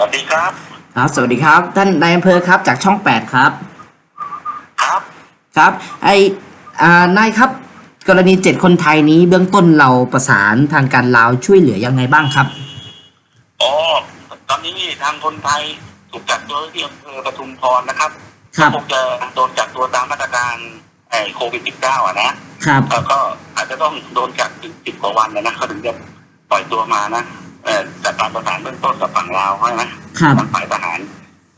สวัสดีครับ ครับสวัสดีครับ ท่านนายอำเภอครับจากช่องแปดครับ ครับ ครับ ไออ่านายครับ กรณีเจ็ดคนไทยนี้เบื้องต้นเราประสานทางการลาวช่วยเหลือยังไงบ้างครับ อ๋อ ตอนนี้ทางคนไทยถูกจับตัวที่อำเภอปทุมพรนะครับครับคงจะโดนจับตัวตามมาตรการไอ้โควิด -19 อะนะครับ แล้วก็อาจจะต้องโดนจับถึงสิบกว่าวันนะนะเขาถึงจะปล่อยตัวมานะ เอ่อจากการประสานเบื้องต้นกับฝั่งลาวใช่ไหมครับ ทางฝ่ายทหาร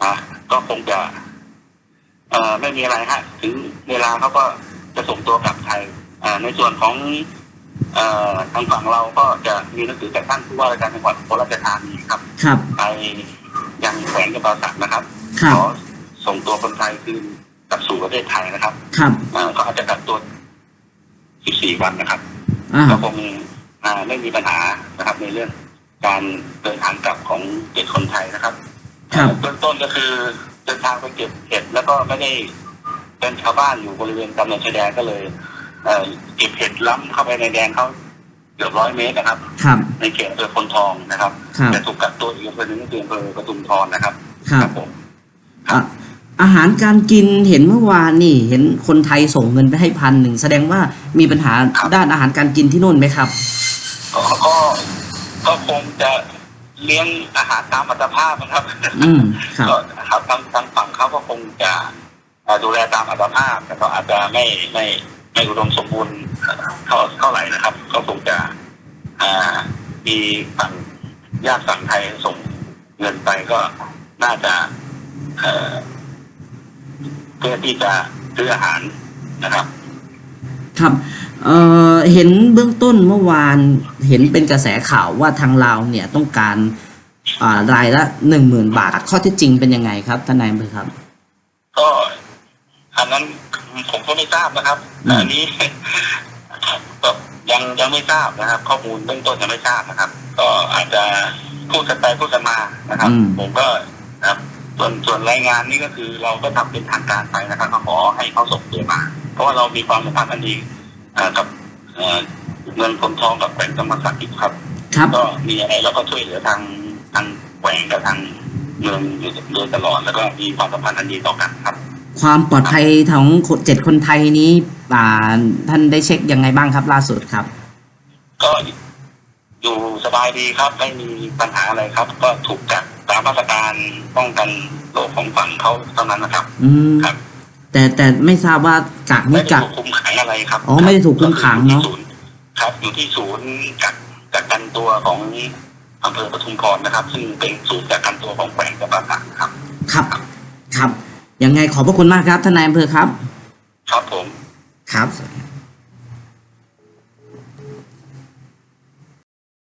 นะก็คงจะ เอ่อไม่มีอะไรฮะ ถึงเวลาเขาก็จะส่งตัวกลับไทยอ่าในส่วนของ เอ่อทางฝั่งเราก็จะมีหนังสือจากท่านผู้ว่าราชการจังหวัดโคราชธานีครับ ครับ ไปยังแขวงจำปาสักนะครับครับขอส่งตัวคนไทยคืนกลับสู่ประเทศไทยนะครับครับ เอ่อก็อาจจะกักตัว 14 วันนะครับ อ่า ก็คงอ่าไม่มีปัญหานะครับในเรื่อง การเดินทางกลับของเด็กคนไทยนะครับครับ เบื้องต้นก็คือเดินทางไปเก็บเห็ดแล้วก็ไม่ได้เป็นชาวบ้านอยู่บริเวณตำแหน่งชายแดนก็เลย เอ่อเก็บเห็ดล้ำเข้าไปในแดนเขาเกือบร้อยเมตรนะครับ ครับ ในเขตอำเภอพนทองนะครับครับ แต่ถูกกักตัวอีกอำเภอหนึงก็คืออำเภอปทุมทรนะครับครับผม อะอาหารการกินเห็นเมื่อวานนี่ เห็นคนไทยส่งเงินไปให้พันหนึ่งแสดงว่ามีปัญหาด้านอาหารการกินที่นู่นไหมครับ ก็ก็ก็ คงจะเลี้ยงอาหารตามอัตภาพนะครับอืมครับก็ครับทางทางฝั่งเขาก็คงจะเอ่อดูแลตามอัตภาพแต่ก็อาจจะไม่ไม่ไม่อุดมสมบูรณ์เท่าเท่าไหร่นะครับ ก็คงจะอ่ามีฝั่งญาติฝั่งไทยส่งเงินไปก็น่าจะเอ่อเพื่อที่จะซื้ออาหารนะครับ ครับเอ่อเห็นเบื้องต้นเมื่อวานเห็นเป็นกระแสข่าวว่าทางลาวเนี่ยต้องการอ่ารายละหนึ่งหมื่นบาท ข้อเที่จริงเป็นยังไงครับท่านนายอำเภอครับ ก็อันนั้นผมก็ไม่ทราบนะครับอืมอันนี้ก็ยังยังไม่ทราบนะครับ ข้อมูลเบื้องต้นยังไม่ทราบนะครับ ก็อาจจะพูดกันไปพูดกันมานะครับอืมผมก็นะครับ ส่วนส่วนรายงานนี่ก็คือเราก็ทำเป็นทางการไปนะครับก็ขอให้เขาส่งตัวมาเพ ราะว่าเรามีความสัมพันธ์อันดีอ่ากับเอ่อเงินคนทองกับแขวงธรรมศักดิ์อยู่ครับครับก็มีอะไรเราก็ช่วยเหลือทางทางแขวงกับทางเมืองอยู่โดยตลอดแล้วก็มีความสัมพันธ์อันดีต่อกันครับ ความปลอดภัยของเจ็ดคนไทยนี้อ่าท่านได้เช็คยังไงบ้างครับ ล่าสุดครับ ก็อยู่สบายดีครับไม่มีปัญหาอะไรครับ ก็ถูกจัดตามมาตรการป้องกันโรคของฝั่งเขาเท่านั้นนะครับ อืมครับ แต่แต่ไม่ทราบว่ากักไม่ไม่ได้กัก ถูกคุมขังอะไรครับอ๋อไม่ได้ถูกคุมขังเนอะก็คืออยู่ที่ศูย์ครับ อยู่ที่ศูนย์กักกักกันตัวของอำเภอปทุมพรนะครับ ซึ่งเป็นศูนย์กักกันตัวของแขวงจำปาสักครับ ครับ ครับ ยังไงขอบพระคุณมากครับท่านนายอำเภอครับ ครับผม ครับสวัสดีครับ